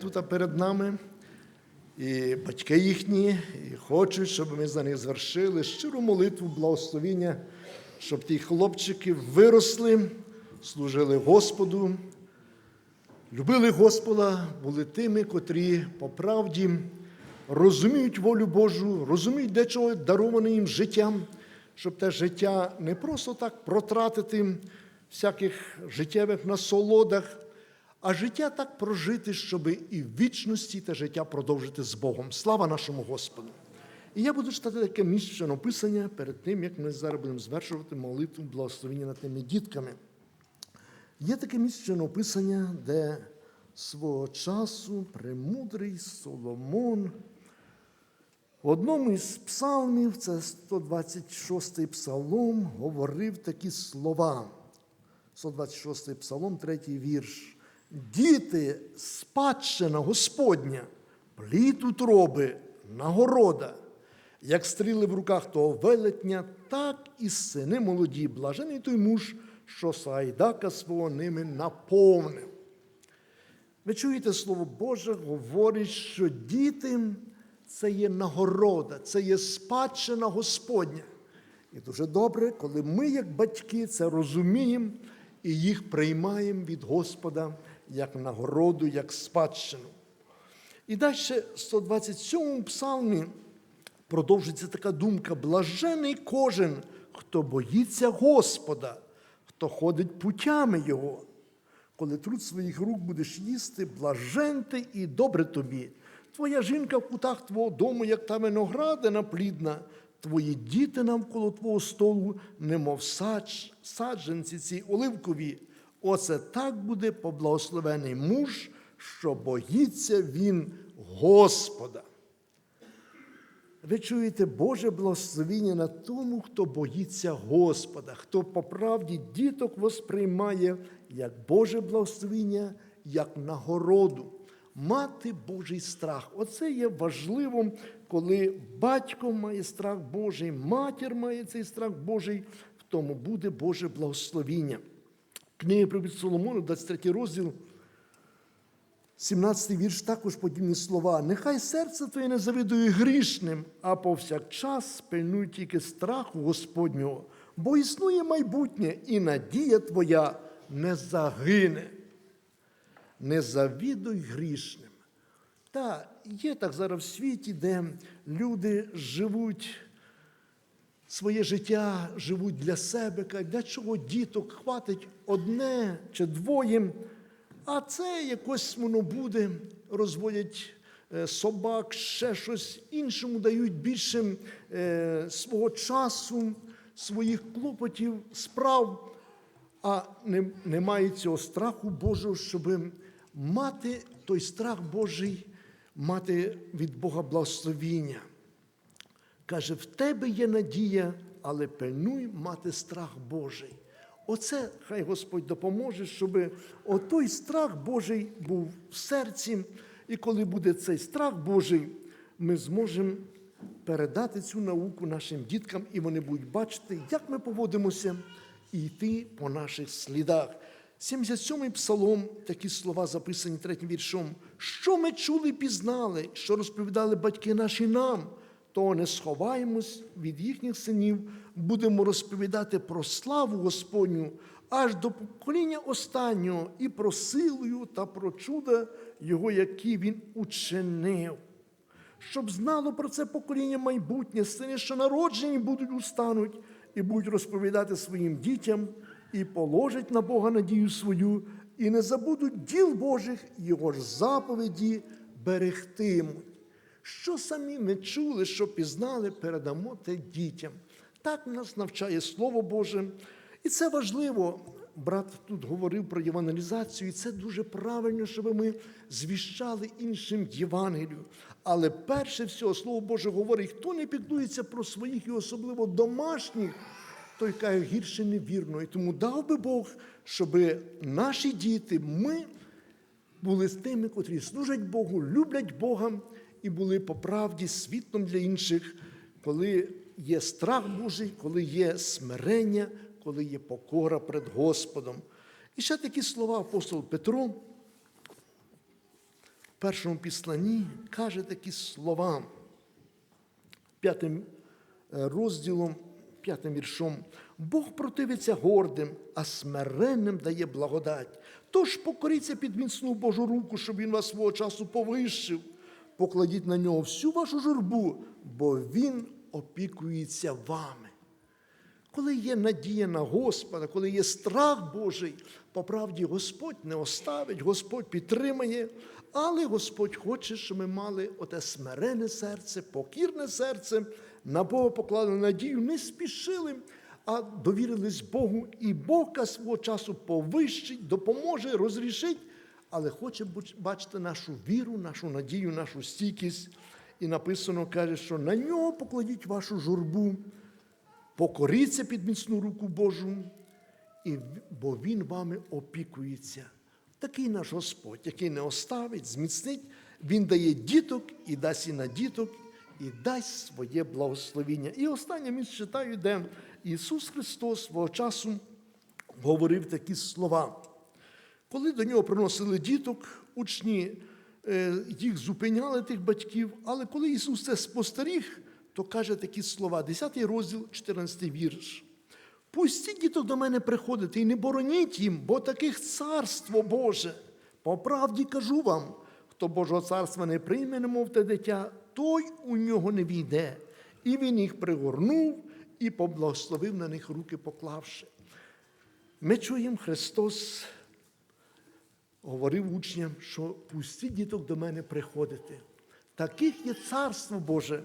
тут перед нами, і батьки їхні, і хочуть, щоб ми за них звершили щиру молитву, благословіння, щоб ті хлопчики виросли, служили Господу, любили Господа, були тими, котрі по правді розуміють волю Божу, розуміють, де чого дароване їм життям, щоб те життя не просто так протратити всяких життєвих насолодах, а життя так прожити, щоб і в вічності те життя продовжити з Богом. Слава нашому Господу! І я буду читати таке місце написання перед тим, як ми зараз будемо звершувати молитву благословення над тими дітками. Є таке місце написання, де свого часу премудрий Соломон в одному із псалмів, це 126-й псалом, говорив такі слова. 126-й псалом, третій вірш. Діти, спадщина Господня, плід утроби, нагорода, як стріли в руках того велетня, так і сини молоді, блажений той муж, що сайдака свого ними наповнив. Ви чуєте, Слово Боже говорить, що діти це є нагорода, це є спадщина Господня. І дуже добре, коли ми, як батьки, це розуміємо і їх приймаємо від Господа як нагороду, як спадщину. І далі, в 127 псалмі продовжується така думка: блажений кожен, хто боїться Господа, хто ходить путями Його. Коли труд своїх рук будеш їсти, блажен ти і добре тобі. Твоя жінка в кутах твого дому, як та виноградина плідна, твої діти навколо твого столу, немов садж, саджанці ці оливкові. Оце так буде поблагословений муж, що боїться він Господа. Ви чуєте Боже благословіння на тому, хто боїться Господа, хто по правді діток восприймає як Боже благословіння, як нагороду. Мати Божий страх. Оце є важливим, коли батько має страх Божий, матір має цей страх Божий, в тому буде Боже благословіння. Книги про Соломону, 23 розділ. 17 вірш також подібні слова. Нехай серце твоє не завидує грішним, а повсякчас пильнуй тільки страху Господнього, бо існує майбутнє, і надія твоя не загине. Не завідуй грішним. Та є так зараз в світі, де люди живуть своє життя, живуть для себе, для чого діток хватить одне чи двоє. А це якось воно буде, розводять е, собак, ще щось іншому дають більше е, свого часу, своїх клопотів, справ, а не, немає цього страху Божого, щоб мати той страх Божий, мати від Бога благословіння. Каже, в тебе є надія, але пильнуй мати страх Божий. Оце хай Господь допоможе, щоб отой страх Божий був в серці. І коли буде цей страх Божий, ми зможемо передати цю науку нашим діткам, і вони будуть бачити, як ми поводимося і йти по наших слідах. 77-й псалом, такі слова записані третім віршом. Що ми чули пізнали, що розповідали батьки наші нам, то не сховаємось від їхніх синів, будемо розповідати про славу Господню аж до покоління останнього, і про силою та про чуда Його, які Він учинив. Щоб знало про це покоління майбутнє, сини, що народжені будуть устануть і будуть розповідати своїм дітям, і положать на Бога надію свою, і не забудуть діл Божих, Його ж заповіді берегтимуть. Що самі ми чули, що пізнали, передамо те дітям. Так нас навчає Слово Боже. І це важливо. Брат тут говорив про євангелізацію, і це дуже правильно, щоб ми звіщали іншим Євангелію. Але перше всього, Слово Боже говорить, хто не піклується про своїх і особливо домашніх, той каже гірше невірно. І тому дав би Бог, щоб наші діти, ми були з тими, котрі служать Богу, люблять Бога і були по правді світлом для інших, коли є страх Божий, коли є смирення, коли є покора перед Господом. І ще такі слова апостол Петро в першому післанні каже такі слова п'ятим е, розділом, п'ятим віршом. Бог противиться гордим, а смиренним дає благодать. Тож покоріться під міцну Божу руку, щоб він вас свого часу повищив. Покладіть на нього всю вашу журбу, бо він опікується вами. Коли є надія на Господа, коли є страх Божий, по правді Господь не оставить, Господь підтримає, але Господь хоче, щоб ми мали оте смирене серце, покірне серце, на Бога поклали надію, не спішили, а довірились Богу, і Бога свого часу повищить, допоможе, розрішить, але хоче бачити нашу віру, нашу надію, нашу стійкість. І написано, каже, що на нього покладіть вашу журбу покоріться під міцну руку Божу, і, бо Він вами опікується. Такий наш Господь, який не оставить, зміцнить, Він дає діток і дасть і на діток, і дасть своє благословіння. І останнє місце читаю, де Ісус Христос свого часу говорив такі слова. Коли до нього приносили діток, учні е, їх зупиняли тих батьків, але коли Ісус це спостеріг, то каже такі слова, 10 розділ, 14 вірш. Пустіть діток до мене приходити і не бороніть їм, бо таких царство Боже. По правді кажу вам, хто Божого царства не прийме, немов те дитя, той у нього не війде. І він їх пригорнув і поблагословив на них руки поклавши. Ми чуємо, Христос говорив учням, що пустіть діток до мене приходити. Таких є царство Боже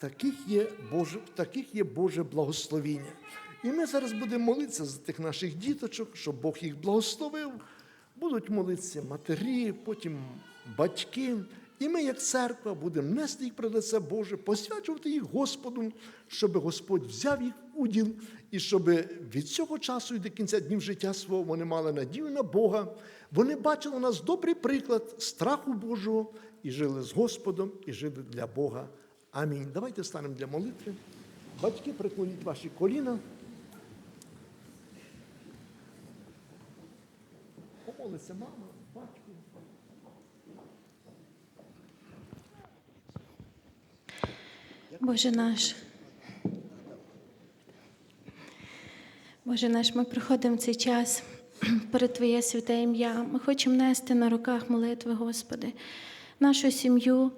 таких є Боже, таких є Боже благословіння. І ми зараз будемо молитися за тих наших діточок, щоб Бог їх благословив. Будуть молитися матері, потім батьки. І ми, як церква, будемо нести їх при лице Боже, посвячувати їх Господу, щоб Господь взяв їх уділ, і щоб від цього часу і до кінця днів життя свого вони мали надію на Бога. Вони бачили у нас добрий приклад страху Божого і жили з Господом, і жили для Бога. Амінь. Давайте станемо для молитви. Батьки, приклоніть ваші коліна. Помолиться мама, батько. Боже наш. Боже наш, ми приходимо в цей час перед Твоє святе ім'я. Ми хочемо нести на руках молитви, Господи, нашу сім'ю.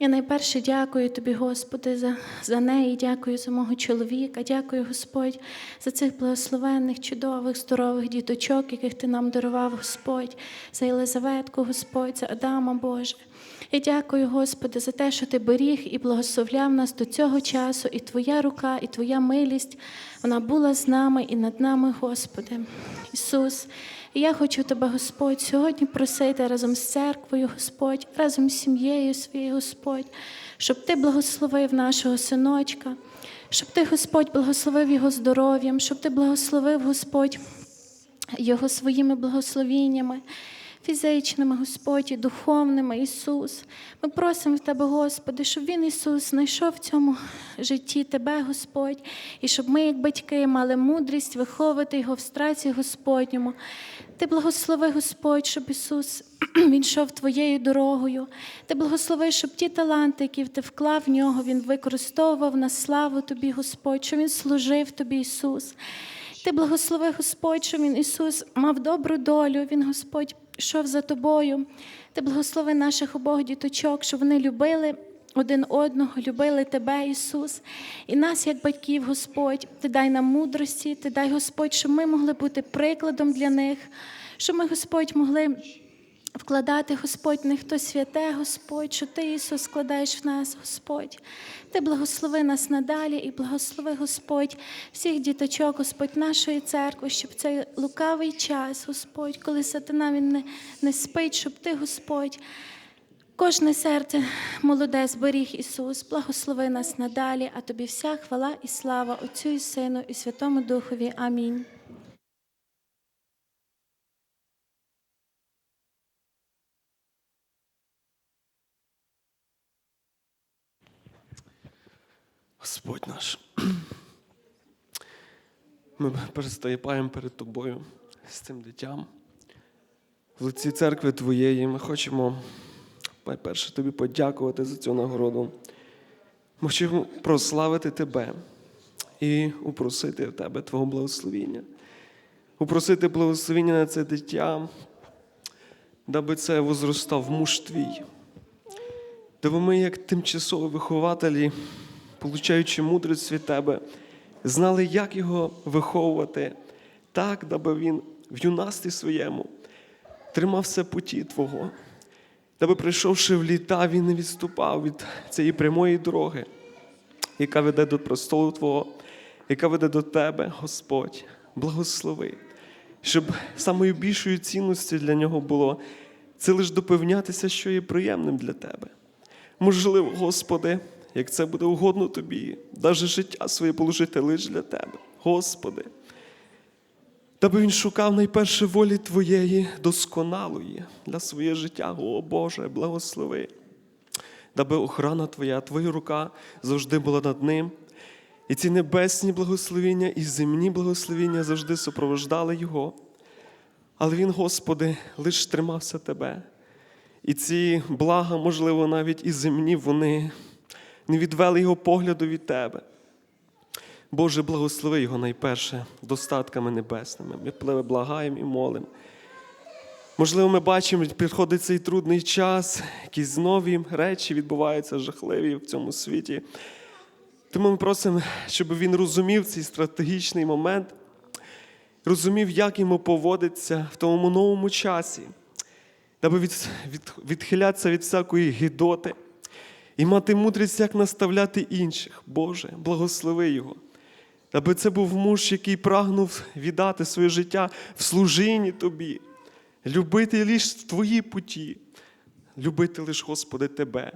Я найперше дякую Тобі, Господи, за за неї, дякую за мого чоловіка, дякую, Господь, за цих благословенних, чудових, здорових діточок, яких Ти нам дарував, Господь, за Єлизаветку, Господь, за Адама Боже. Я дякую, Господи, за те, що Ти беріг і благословляв нас до цього часу, і Твоя рука, і Твоя милість, вона була з нами і над нами, Господи. Ісус. Я хочу тебе, Господь, сьогодні просити разом з церквою, Господь, разом з сім'єю своєю, Господь, щоб Ти благословив нашого синочка, щоб Ти, Господь, благословив його здоров'ям, щоб Ти благословив, Господь, його своїми благословіннями фізичними, Господь, і духовними, Ісус. Ми просимо в Тебе, Господи, щоб Він, Ісус, знайшов в цьому житті Тебе, Господь, і щоб ми, як батьки, мали мудрість виховувати Його в страці Господньому. Ти благослови, Господь, щоб Ісус Він йшов Твоєю дорогою. Ти благослови, щоб ті таланти, які ти вклав в нього, Він використовував на славу Тобі, Господь, щоб Він служив Тобі, Ісус. Ти благослови, Господь, що Він Ісус мав добру долю, Він, Господь, йшов за тобою. Ти благослови наших обох діточок, щоб вони любили один одного, любили Тебе, Ісус, і нас, як батьків, Господь, Ти дай нам мудрості, Ти дай Господь, щоб ми могли бути прикладом для них, щоб ми, Господь, могли вкладати, Господь, в них то святе, Господь, що Ти, Ісус, складаєш в нас, Господь. Ти благослови нас надалі і благослови, Господь, всіх діточок, Господь, нашої церкви, щоб цей лукавий час, Господь, коли сатана він не, не спить, щоб Ти, Господь. Кожне серце молоде зберіг Ісус, благослови нас надалі, а тобі вся хвала і слава Отцю і Сину, і Святому Духові. Амінь. Господь наш. Ми перестаємо перед Тобою з цим дитям. В лиці церкви Твоєї ми хочемо найперше тобі подякувати за цю нагороду. Ми хочемо прославити тебе і упросити в тебе Твого благословіння. Упросити благословіння на це дитя, даби це возростав муж твій. Даби ми, як тимчасові вихователі, получаючи мудрість від тебе, знали, як його виховувати, так, даби він в юнасті своєму тримався путі Твого, даби, прийшовши в літа, він не відступав від цієї прямої дороги, яка веде до престолу Твого, яка веде до Тебе, Господь, благослови, щоб самою більшою цінністю для нього було це лише допевнятися, що є приємним для Тебе. Можливо, Господи, як це буде угодно Тобі, навіть життя своє положити лише для Тебе, Господи. Даби він шукав найперше волі Твоєї досконалої для своє життя, о Боже, благослови. Даби охрана Твоя, Твоя рука завжди була над ним. І ці небесні благословіння і земні благословіння завжди супровождали Його. Але він, Господи, лише тримався Тебе. І ці блага, можливо, навіть і земні, вони не відвели його погляду від Тебе. Боже, благослови його найперше достатками небесними. Ми пливе благаємо і молимо. Можливо, ми бачимо, підходить цей трудний час, якісь нові речі відбуваються жахливі в цьому світі. Тому ми просимо, щоб він розумів цей стратегічний момент, розумів, як йому поводиться в тому новому часі, від, відхилятися від всякої гідоти і мати мудрість, як наставляти інших. Боже, благослови його. Аби це був муж, який прагнув віддати своє життя в служінні Тобі, любити лише Твої путі, любити лише, Господи, Тебе,